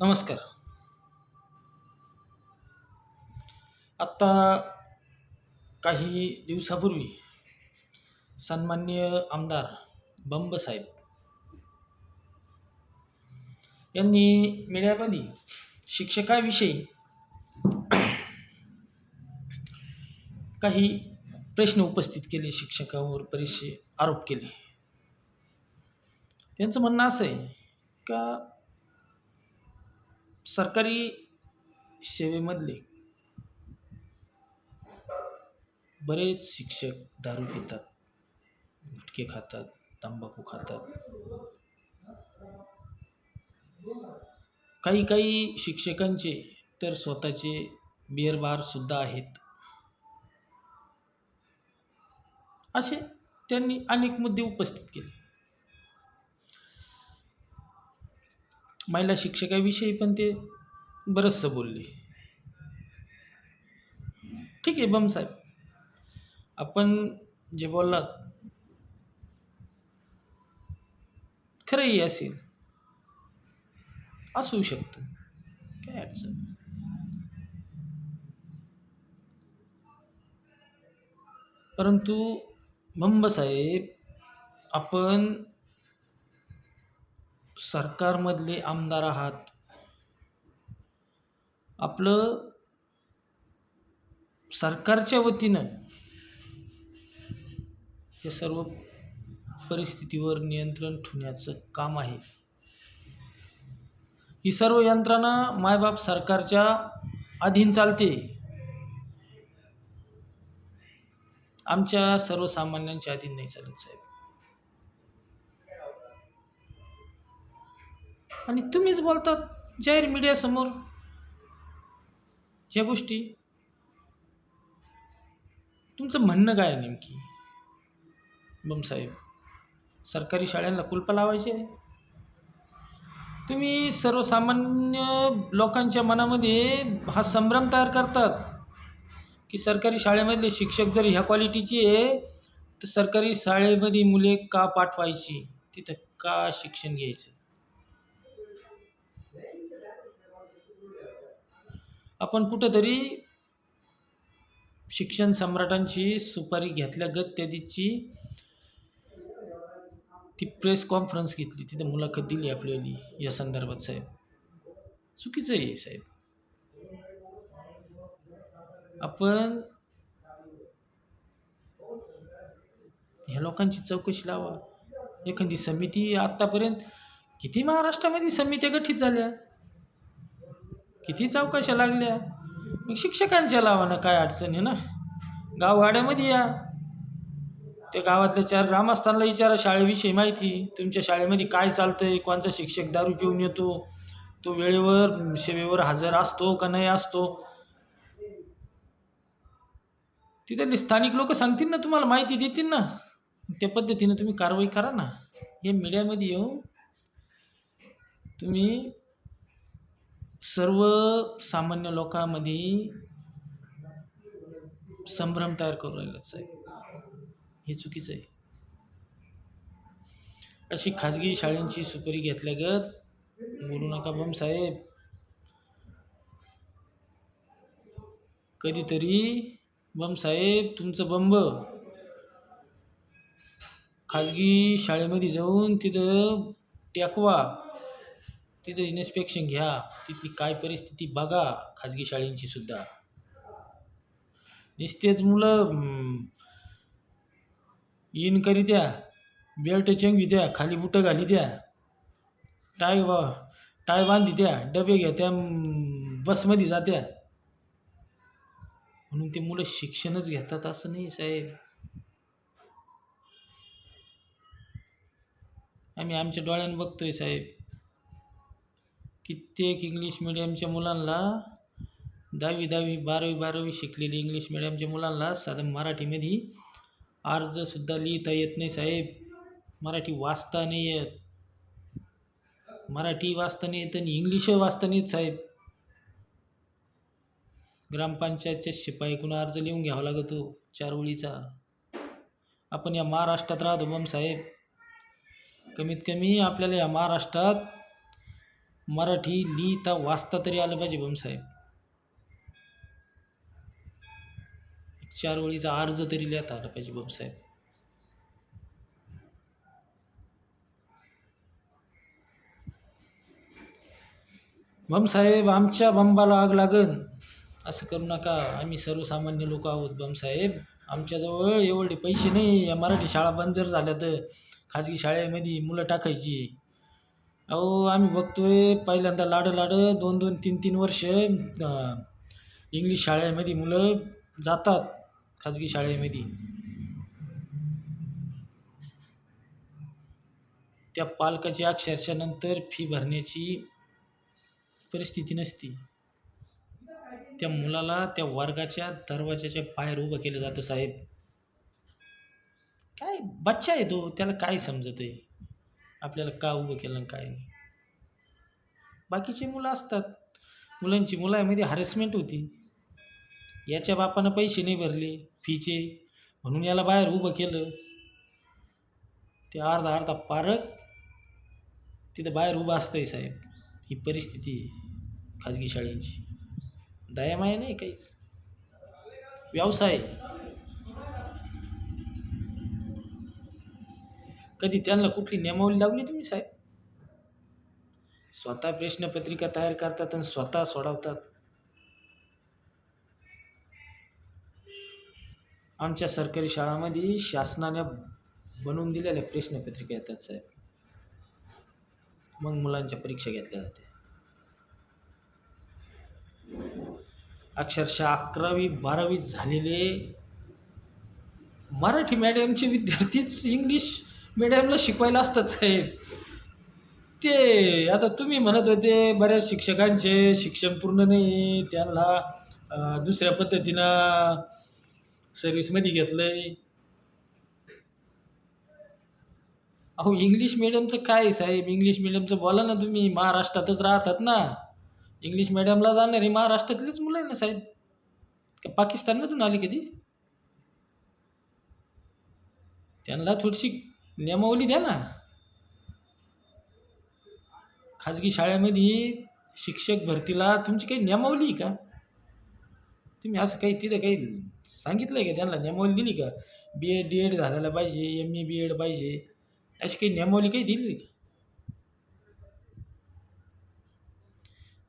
नमस्कार. आत्ता काही दिवसापूर्वी सन्मान्य आमदार बंबसाहेब यांनी मीडियामध्ये शिक्षकाविषयी काही प्रश्न उपस्थित केले शिक्षकावर बरेचसे आरोप केले. त्यांचं म्हणणं असं आहे का सरकारी सेवेमधले बरेच शिक्षक दारू पितात गुटखे खातात तंबाखू खातात. काही काही शिक्षकांचे तर स्वतःचे बिअरबारसुद्धा आहेत. असे त्यांनी अनेक मुद्दे उपस्थित केले. महिला शिक्षकाविषयी पण ते बरंचसं बोलले. ठीक आहे बमसाहेब आपण जे बोललात खरंही असेल असू शकतं. काय अडचण नाही. परंतु बंबसाहेब आपण सरकारमधले आमदार आहात. आपलं सरकारच्या वतीनं हे सर्व परिस्थितीवर नियंत्रण ठेवण्याचं काम आहे. ही सर्व यंत्रणा मायबाप सरकारच्या अधीन चालते. आमच्या सर्वसामान्यांच्या अधीन नाही चालत साहेब. आणि तुम्हीच बोलतात जाहीर मीडियासमोर ह्या गोष्टी. तुमचं म्हणणं काय आहे नेमकी? बमसाहेब सरकारी शाळांना कुलपं लावायचे? तुम्ही सर्वसामान्य लोकांच्या मनामध्ये हा संभ्रम तयार करतात की सरकारी शाळेमधले शिक्षक जर ह्या क्वालिटीचे आहे तर सरकारी शाळेमध्ये मुले का पाठवायची? तिथं का शिक्षण घ्यायचं? आपण कुठंतरी शिक्षण सम्राटांची सुपारी घेतल्यागत त्या ती प्रेस कॉन्फरन्स घेतली तिथे मुलाखत दिली आपल्याली या संदर्भात साहेब. चुकीचं आहे साहेब. आपण ह्या लोकांची चौकशी लावा. एखादी समिती आत्तापर्यंत किती महाराष्ट्रामध्ये समित्या गठीत झाल्या? किती चौकशा लागल्या? मग शिक्षकांच्या लावा ना काय अडचण आहे ना? गावगाड्यामध्ये या. त्या गावातल्या चार ग्रामस्थांना विचारा शाळेविषयी माहिती. तुमच्या शाळेमध्ये काय चालतं आहे कोणचा शिक्षक दारू पिऊन येतो? तो वेळेवर सेवेवर हजर असतो का नाही असतो? तिथले स्थानिक लोक सांगतील ना तुम्हाला माहिती देतील ना. त्या पद्धतीनं तुम्ही कारवाई करा ना. हे मीडियामध्ये येऊन तुम्ही सर्व सामान्य लोकांमध्ये संभ्रम तयार करू राहिलाच साहेब हे चुकीचं आहे. अशी खाजगी शाळेंची सुपारी घेतल्यागत बोलू नका बम साहेब. कधीतरी बम साहेब तुमचं बंब. खाजगी शाळेमध्ये जाऊन तिथं टेकवा. तिथे इन्स्पेक्शन घ्या तिथली काय परिस्थिती बघा खाजगी शाळेंची सुद्धा. नुसतेच मुलं इन करी द्या बेल्ट चेंगवी द्या खाली बुटं घाली द्या. टाय वा टाय बांधी द्या डबे घ्या त्या बसमध्ये जात्या. म्हणून ते मुलं शिक्षणच घेतात असं नाही साहेब. आम्ही आमच्या डोळ्यानं बघतोय साहेब. कित्येक इंग्लिश मिडियमच्या मुलांना दहावी दहावी बारावी बारावी शिकलेली इंग्लिश मिडियमच्या मुलांना साधं मराठीमध्ये अर्जसुद्धा लिहिता येत नाही साहेब. मराठी वाचता नाही येत. मराठी वाचता नाही येत आणि इंग्लिशही वाचता नाही येत साहेब. ग्रामपंचायतच्या शिपाईकून अर्ज लिहून घ्यावा लागतो चार ओळीचा. आपण या महाराष्ट्रात राहतो बम साहेब. कमीत कमी आपल्याला या महाराष्ट्रात मराठी लिहिता वाचता तरी आलं पाहिजे बमसाहेब चार ओळीचा अर्ज तरी लिहिता आला पाहिजे बमसाहेब बमसाहेब आमच्या बंबाला आग लागन. असं करू नका. आम्ही सर्वसामान्य लोक आहोत बमसाहेब आमच्याजवळ एवढे पैसे नाही. या मराठी शाळा बंद जर झाल्या तर खाजगी शाळेमध्ये मुलं टाकायची. अहो आम्ही बघतोय पहिल्यांदा लाडं लाडं दोन दोन तीन तीन वर्ष इंग्लिश शाळेमध्ये मुलं जातात खाजगी शाळेमध्ये. त्या पालकाची अक्षरशः नंतर फी भरण्याची परिस्थिती नसती. त्या मुलाला त्या वर्गाच्या दरवाजाच्या बाहेर उभं केलं जातं साहेब. काय बच्चा आहे तो त्याला काय समजत आहे आपल्याला का उभं केलं आणि काय नाही. बाकीचे मुलं असतात. मुलांची मुलांमध्ये हॅरेसमेंट होती. याच्या बापानं पैसे नाही भरले फीचे म्हणून याला बाहेर उभं केलं. ते अर्धा अर्धा पारक तिथं बाहेर उभं असतंय साहेब. ही परिस्थिती आहे खाजगी शाळेंची. दयामाया नाही काहीच. व्यवसाय. कधी त्यांना कुठली नियमावली लावली तुम्ही साहेब? स्वतः प्रश्नपत्रिका तयार करतात आणि स्वतः सोडवतात. आमच्या सरकारी शाळामध्ये शासनाने बनवून दिलेल्या प्रश्नपत्रिका येतात साहेब. मग मुलांच्या परीक्षा घेतल्या जाते. अक्षरशः अकरावी बारावी झालेले मराठी मॅडियमचे विद्यार्थीच इंग्लिश मिडियमला शिकवायला असतात साहेब. ते आता तुम्ही म्हणत होते बऱ्याच शिक्षकांचे शिक्षण पूर्ण नाही त्यांना दुसऱ्या पद्धतीनं सर्व्हिसमध्ये घेतलं आहे अहो इंग्लिश मिडियमचं काय आहे साहेब? इंग्लिश मिडियमचं बोला ना तुम्ही महाराष्ट्रातच राहतात ना. इंग्लिश मिडियमला जाणार हे महाराष्ट्रातलीच मुलं आहे ना साहेब. का पाकिस्तानमधून आली कधी? त्यांना थोडीशी नियमावली द्या ना. खाजगी शाळेमध्ये शिक्षक भरतीला तुमची काही नियमावली आहे का? तुम्ही असं काही तिथं काही सांगितलं आहे का त्यांना? नियमावली दिली का? बी एड डी एड झालेला पाहिजे एम ए बी एड पाहिजे. अशी काही नियमावली काही दिली का?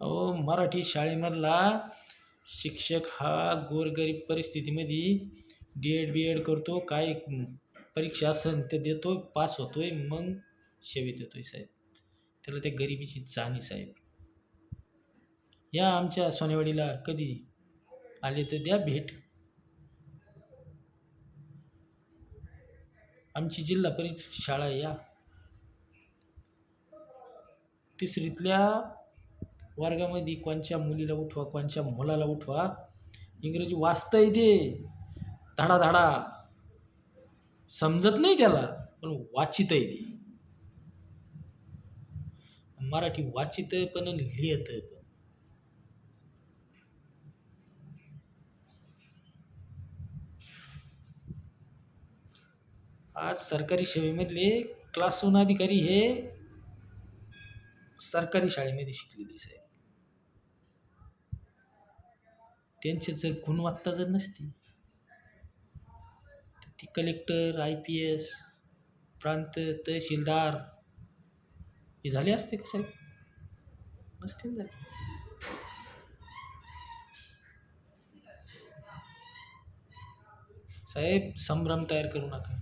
अहो मराठी शाळेमधला शिक्षक हा गोरगरीब परिस्थितीमध्ये डी एड बी एड करतो. काय परीक्षा असेल ते देतो पास होतो आहे मग सेवेत आहे साहेब. त्याला त्या गरिबीची जाणी साहेब. या आमच्या सोनेवाडीला कधी आले तर द्या भेट. आमची जिल्हा परिषद शाळा या. तिसरीतल्या वर्गामध्ये कोणच्या मुलीला उठवा कोणच्या मुलाला उठवा? इंग्रजी वाचता येते धाडा. समजत नाही त्याला पण वाचित आहे ती. मराठी वाचित पण आणि लिहित पण. आज सरकारी सेवेमधले क्लास वन अधिकारी हे सरकारी शाळेमध्ये शिकलेले साहेब. त्यांची जर गुणवत्ता जर नसती ती कलेक्टर आय पी एस प्रांत तहसीलदार हे झाले असते का साहेब? नसते ना झाले. साहेब संभ्रम तयार करू नका.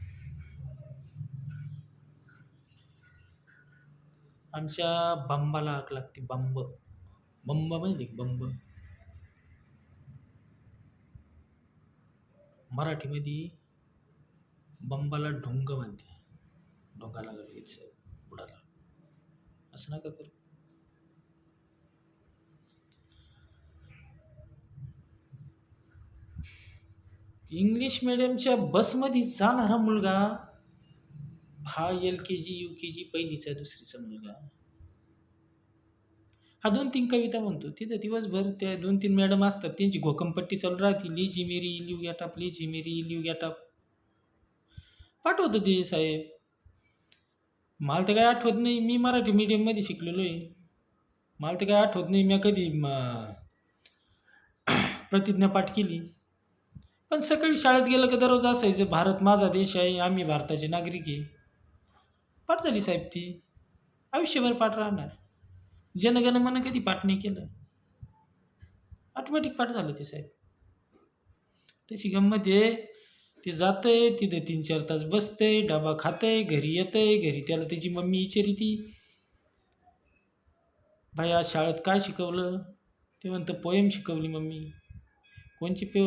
आमच्या बंबाला आग लागते बंब. बंब माहिती बंब. मराठीमध्ये बंबाला ढोंग म्हणते. ढोंगा लागला बुडाला. असं नका करू. इंग्लिश मिडियमच्या बसमध्ये जाणारा मुलगा हा एल के जी यू के जी पहिलीचा दुसरीचा मुलगा. हा दोन तीन कविता म्हणतो. तिथं दिवसभर त्या दोन तीन मॅडम असतात. त्यांची घोकमपट्टी चालू राहते. लिजी मेरी लिव गॅटअप लिजी मेरी लिव गॅटअप पाठवत ते साहेब. मला तर काही आठवत नाही मी मराठी मीडियममध्ये शिकलेलो आहे. मला तर काय आठवत नाही मी कधी प्रतिज्ञा पाठ केली. पण सकाळी शाळेत गेलं की दररोज असायचं भारत माझा देश आहे आम्ही भारताचे नागरिक आहे. पाठ झाली साहेब ती. आयुष्यभर पाठ राहणार. जनगण मन कधी पाठ नाही केलं. ऑटोमॅटिक पाठ झालं ते साहेब. तशी गंमत आहे. ते जाते तिथं तीन चार तास बसते डबा खातंय घरी येते घरी त्याला त्याची मम्मी विचारिती भाई आज शाळेत काय शिकवलं? ते म्हणतं पोएम शिकवली मम्मी. कोणची पे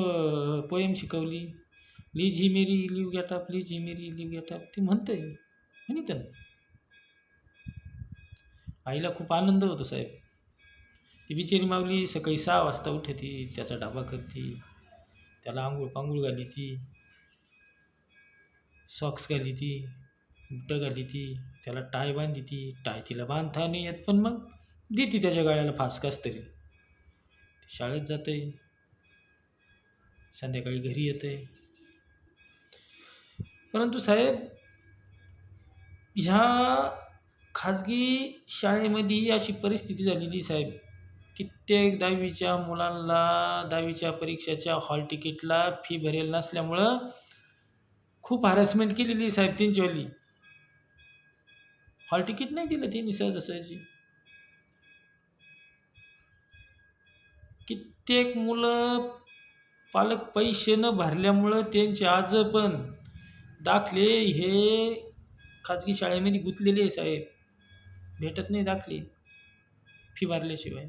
पोएम शिकवली? Lazy Mary will get up up lazy Mary will get up ते म्हणे त्यानं आईला खूप आनंद होतो साहेब. ती बिचारी मावली सकाळी सहा वाजता उठती त्याचा डबा करते त्याला आंघोळ पांघोळ घाली ती सॉक्स घाली ती बुटं घाली ती त्याला टाय बांधी ती टाय तिला बांधता नाही येत पण मग देते त्याच्या गाळ्याला फास कस तरी शाळेत जाते. संध्याकाळी घरी येते. परंतु साहेब ह्या खाजगी शाळेमध्ये अशी परिस्थिती झालेली साहेब कित्येक दहावीच्या मुलांना दहावीच्या परीक्षेच्या हॉल तिकीटला फी भरेल नसल्यामुळं खूप हॅरॅसमेंट केलेली आहे साहेब त्यांचीवाली हॉल तिकीट नाही दिलं त्यांनी सहजासहजी. कित्येक मुलं पालक पैसे न भरल्यामुळं त्यांचे आज पण दाखले हे खाजगी शाळेमध्ये गुंतलेले आहे साहेब. भेटत नाही दाखले. फी भरल्याशिवाय.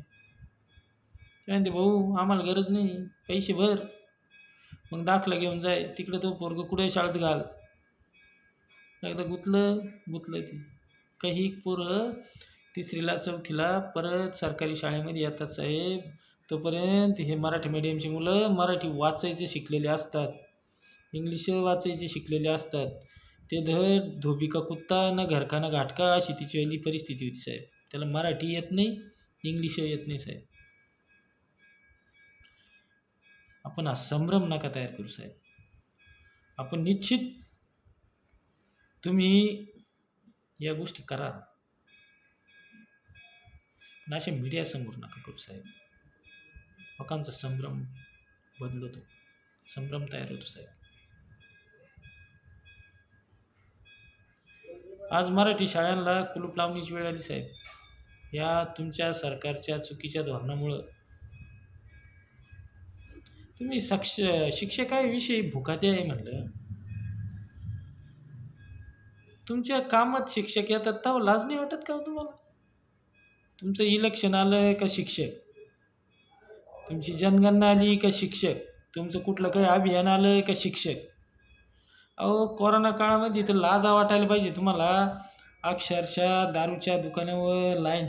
ते म्हणते भाऊ आम्हाला गरज नाही. पैसे भर. मग दाखला घेऊन जाय. तिकडं तो पोरगं कुठे शाळेत घाल. एकदा गुंतलं गुंतलं ती. काही पोरं तिसरीला चौथीला परत सरकारी शाळेमध्ये येतात साहेब. तोपर्यंत हे मराठी मीडियमची मुलं मराठी वाचायचे शिकलेले असतात. इंग्लिश वाचायचे शिकलेले असतात. ते धड धोबी का कुत्ता ना घरका ना घाटका अशी तिची पहिली परिस्थिती होती साहेब. त्याला मराठी येत नाही इंग्लिश येत नाही साहेब. आपण हा संभ्रम नका तयार करू साहेब. आपण निश्चित तुम्ही या गोष्टी करा पण अशा मीडियासमोर नका करू साहेब. लोकांचा संभ्रम बदलतो. संभ्रम तयार होतो साहेब. आज मराठी शाळांना कुलूप लावण्याची वेळ आली साहेब. या तुमच्या सरकारच्या चुकीच्या धोरणामुळं तुम्ही सक्ष शिक्षकाविषयी भुकाते आहे म्हणलं. तुमच्या कामात शिक्षक येतात तेव्हा लाज नाही वाटत का हो तुम्हाला? तुमचं इलेक्शन आलं का शिक्षक? तुमची जनगणना आली का शिक्षक? तुमचं कुठलं काही अभियान आलं का शिक्षक? अहो कोरोना काळामध्ये तर लाजा वाटायला पाहिजे तुम्हाला. अक्षरशः दारूच्या दुकानावर लाईन ही